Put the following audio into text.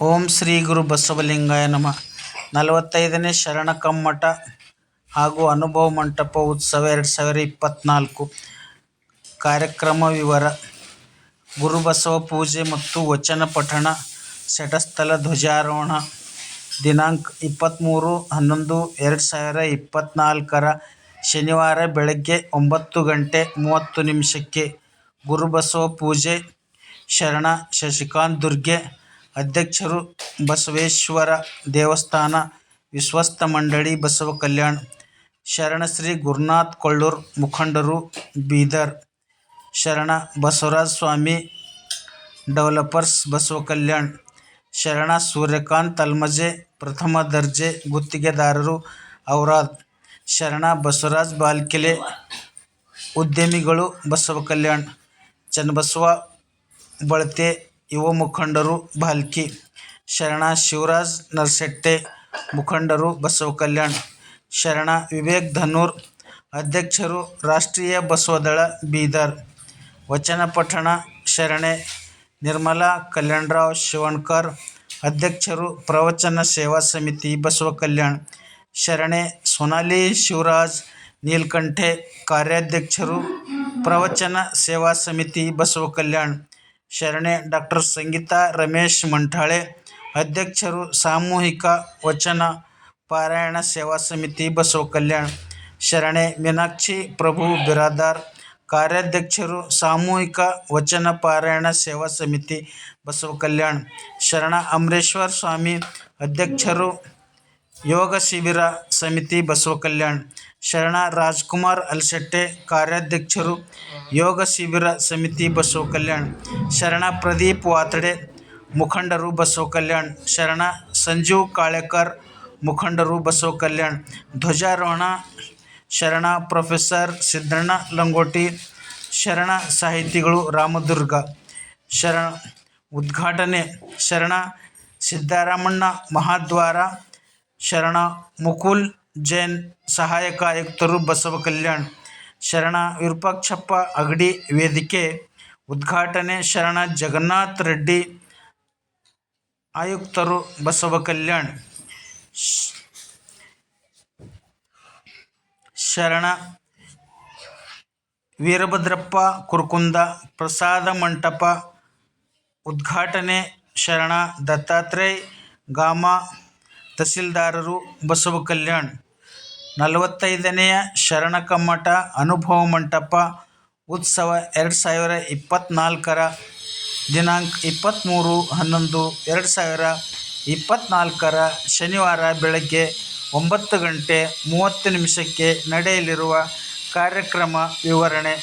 ಓಂ ಶ್ರೀ ಗುರು ಬಸವಲಿಂಗಾಯ ನಮಃ. ನಲವತ್ತೈದನೇ ಶರಣ ಕಮ್ಮಟ ಹಾಗೂ ಅನುಭವ ಮಂಟಪ ಉತ್ಸವ ಎರಡು ಸಾವಿರ ಇಪ್ಪತ್ತ್ನಾಲ್ಕು ಕಾರ್ಯಕ್ರಮ ವಿವರ. ಗುರುಬಸವ ಪೂಜೆ ಮತ್ತು ವಚನ ಪಠಣ ಶಟಸ್ಥಲ ಧ್ವಜಾರೋಹಣ. ದಿನಾಂಕ ಇಪ್ಪತ್ತ್ಮೂರು ಹನ್ನೊಂದು ಎರಡು ಸಾವಿರ ಇಪ್ಪತ್ತ್ನಾಲ್ಕರ ಶನಿವಾರ ಬೆಳಗ್ಗೆ ಒಂಬತ್ತು ಗಂಟೆ ಮೂವತ್ತು ನಿಮಿಷಕ್ಕೆ ಗುರುಬಸವ ಪೂಜೆ ಶರಣ ಶಶಿಕಾಂತ್ ದುರ್ಗೆ ಅಧ್ಯಕ್ಷರು ಬಸವೇಶ್ವರ ದೇವಸ್ಥಾನ ವಿಶ್ವಸ್ತ ಮಂಡಳಿ, ಬಸವ ಕಲ್ಯಾಣ ಶರಣ ಶ್ರೀ ಗುರುನಾಥ್ ಕೊಳ್ಳೂರ್ ಮುಖಂಡರು, ಬೀದರ್ ಶರಣ ಬಸವರಾಜ ಸ್ವಾಮಿ, ಡೆವಲಪರ್ಸ್ ಬಸವ ಕಲ್ಯಾಣ, ಶರಣ ಸೂರ್ಯಕಾಂತ್ ಅಲ್ಮಜೆ ಪ್ರಥಮ ದರ್ಜೆ ಗುತ್ತಿಗೆದಾರರು ಔರಾದ್, ಶರಣ ಬಸವರಾಜ್ ಬಾಲ್ಕಿಲೆ ಉದ್ಯಮಿಗಳು ಬಸವ ಕಲ್ಯಾಣ್, ಚನ್ನಬಸವ ಬಳತೆ ಯುವ ಮುಖಂಡರು ಭಾಲ್ಕಿ ಶರಣ ಶಿವರಾಜ್, ನರಸೆಟ್ಟೆ ಮುಖಂಡರು ಬಸವ ಕಲ್ಯಾಣ, ಶರಣ ವಿವೇಕ್ ಧನೂರ್, ಅಧ್ಯಕ್ಷರು ರಾಷ್ಟ್ರೀಯ ಬಸವದಳ ಬೀದರ್, ವಚನ ಪಠಣ ಶರಣೆ ನಿರ್ಮಲಾ ಕಲ್ಯಾಣರಾವ್ ಶಿವಣ್ಕರ್, ಅಧ್ಯಕ್ಷರು ಪ್ರವಚನ ಸೇವಾ ಸಮಿತಿ ಬಸವ ಕಲ್ಯಾಣ, ಶರಣೆ ಸೊನಾಲಿ ಶಿವರಾಜ್, ನೀಲಕಂಠೆ ಕಾರ್ಯಾಧ್ಯಕ್ಷರು ಪ್ರವಚನ ಸೇವಾ ಸಮಿತಿ ಬಸವ ಕಲ್ಯಾಣ ಶರಣೆ ಡಾಕ್ಟರ್ ಸಂಗೀತಾ ರಮೇಶ್ ಮಂಠಾಳೆ, ಅಧ್ಯಕ್ಷರು ಸಾಮೂಹಿಕ ವಚನ ಪಾರಾಯಣ ಸೇವಾ ಸಮಿತಿ ಬಸವ ಕಲ್ಯಾಣ, ಶರಣೆ ಮೀನಾಕ್ಷಿ ಪ್ರಭು ಬಿರಾದಾರ್, ಕಾರ್ಯಾಧ್ಯಕ್ಷರು ಸಾಮೂಹಿಕ ವಚನ ಪಾರಾಯಣ ಸೇವಾ ಸಮಿತಿ ಬಸವ ಕಲ್ಯಾಣ, ಶರಣ ಅಮರೇಶ್ವರ ಸ್ವಾಮಿ, ಅಧ್ಯಕ್ಷರು ಯೋಗ ಶಿಬಿರ ಸಮಿತಿ ಬಸವಕಲ್ಯಾಣ, ಶರಣ ರಾಜ್ಕುಮಾರ್ ಅಲ್ಶೆಟ್ಟೆ ಕಾರ್ಯಾಧ್ಯಕ್ಷರು, ಯೋಗ ಶಿಬಿರ ಸಮಿತಿ ಬಸವ ಕಲ್ಯಾಣ ಶರಣ ಪ್ರದೀಪ್ ವಾತಡೆ, ಮುಖಂಡರು ಬಸವ ಕಲ್ಯಾಣ ಶರಣ ಸಂಜೀವ್ ಕಾಳೆಕರ್, ಮುಖಂಡರು ಬಸವ ಕಲ್ಯಾಣ ಧ್ವಜಾರೋಹಣ, ಶರಣ ಪ್ರೊಫೆಸರ್ ಸಿದ್ದಣ್ಣ ಲಂಗೋಟಿ, ಶರಣ ಸಾಹಿತಿಗಳು ರಾಮದುರ್ಗ, ಶರಣ ಉದ್ಘಾಟನೆ, ಶರಣ ಸಿದ್ದರಾಮಣ್ಣ ಮಹಾದ್ವಾರ ಶರಣ, ಮುಕುಲ್, ಜೈನ್, ಸಹಾಯಕ ಆಯುಕ್ತರು, ಬಸವ ಕಲ್ಯಾಣ್. ಶರಣ ವಿರೂಪಾಕ್ಷಪ್ಪ ಅಗಡಿ ವೇದಿಕೆ. ಉದ್ಘಾಟನೆ ಶರಣ ಜಗನ್ನಾಥ್ ರೆಡ್ಡಿ ಆಯುಕ್ತರು, ಬಸವ ಕಲ್ಯಾಣ್. ಶರಣ ವೀರಭದ್ರಪ್ಪ ಕುರುಕುಂದ, ಪ್ರಸಾದ ಮಂಟಪ. ಉದ್ಘಾಟನೆ ಶರಣ ದತ್ತಾತ್ರೇಯ, ಗಾಮ ತಹಸೀಲ್ದಾರರು ಬಸವ ಕಲ್ಯಾಣ್. ನಲವತ್ತೈದನೆಯ ಶರಣ ಕಮ್ಮಟ ಅನುಭವ ಮಂಟಪ ಉತ್ಸವ ಎರಡು ಸಾವಿರ ಇಪ್ಪತ್ತ್ನಾಲ್ಕರ ದಿನಾಂಕ ಇಪ್ಪತ್ತ್ಮೂರು ಹನ್ನೊಂದು ಎರಡು ಸಾವಿರ ಇಪ್ಪತ್ತ್ನಾಲ್ಕರ ಶನಿವಾರ ಬೆಳಗ್ಗೆ ಒಂಬತ್ತು ಗಂಟೆ ಮೂವತ್ತು ನಿಮಿಷಕ್ಕೆ ನಡೆಯಲಿರುವ ಕಾರ್ಯಕ್ರಮ ವಿವರಣೆ.